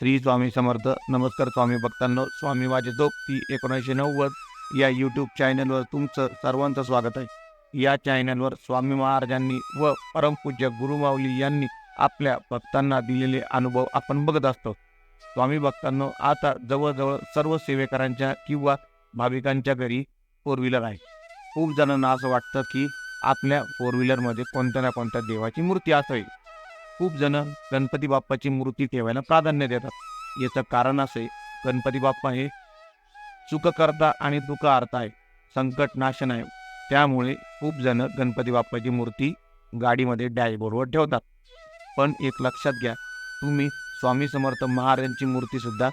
श्री स्वामी समर्थ. नमस्कार स्वामी भक्तांनो. स्वामी माझे जोगती एकोणीसशे नव्वद. या यूट्यूब चॅनलवर तुमचं सर्वांचं स्वागत आहे. या चॅनलवर स्वामी महाराजांनी व परमपूज्य गुरुमाऊली यांनी आपल्या भक्तांना दिलेले अनुभव आपण बघत असतो. स्वामी भक्तांनो आता जवळजवळ सर्व सेवेकरांच्या किंवा भाविकांच्या घरी फोर व्हीलर आहे. खूप जणांना असं वाटतं की आपल्या फोर व्हीलरमध्ये कोणत्या ना कोणत्या देवाची मूर्ती असावी. खूप जण गणपती बाप्पाची मूर्ती ठेवायला प्राधान्य देतात. याचं कारण असे गणपती बाप्पा हे सुखकर्ता आणि दुःखहर्ता आहे संकट नाशन आहे. त्यामुळे खूप जण गणपती बाप्पाची मूर्ती गाडीमध्ये डॅशबोर्डवर ठेवतात. पण एक लक्षात घ्या तुम्ही स्वामी समर्थ महाराजांची मूर्तीसुद्धा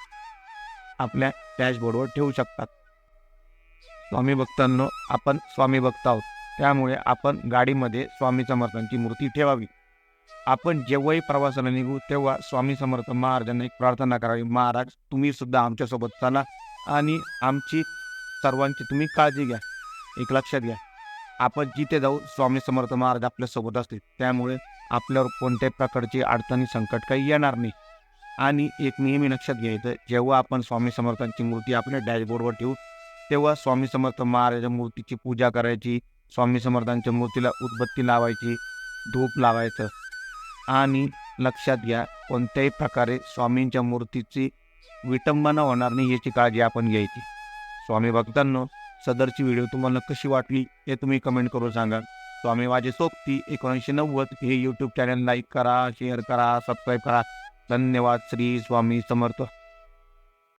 आपल्या डॅशबोर्डवर ठेवू शकतात. स्वामी भक्तांनो आपण स्वामी भक्त आहोत. त्यामुळे आपण गाडीमध्ये स्वामी समर्थांची मूर्ती ठेवावी. आपण जेव्हाही प्रवासाला निघू तेव्हा स्वामी समर्थ महाराजांना एक प्रार्थना करावी. महाराज तुम्ही सुद्धा आमच्यासोबत चला आणि आमची सर्वांची तुम्ही काळजी घ्या. एक लक्षात घ्या. आपण जिथे जाऊ स्वामी समर्थ महाराज आपल्यासोबत असतील. त्यामुळे आपल्यावर कोणत्याही प्रकारची अडचणी संकट काही येणार नाही. आणि एक नेहमी लक्षात घ्यायचं जेव्हा आपण स्वामी समर्थांची मूर्ती आपल्या डॅशबोर्डवर ठेवू तेव्हा स्वामी समर्थ महाराज मूर्तीची पूजा करायची स्वामी समर्थांच्या मूर्तीला उदबत्ती लावायची धूप लावायचं आणि लक्षात घ्या कोणत्याही प्रकारे स्वामींच्या मूर्तीची विटंबना होणार नाही याची काळजी आपण घ्यायची. स्वामी भक्तांनो सदरची व्हिडिओ तुम्हाला कशी वाटली हे तुम्ही कमेंट करून सांगा. स्वामी माझे सोबती एकोणीसशे नव्वद हे यूट्यूब चॅनल लाईक करा शेअर करा सबस्क्राईब करा. धन्यवाद श्री स्वामी समर्थ.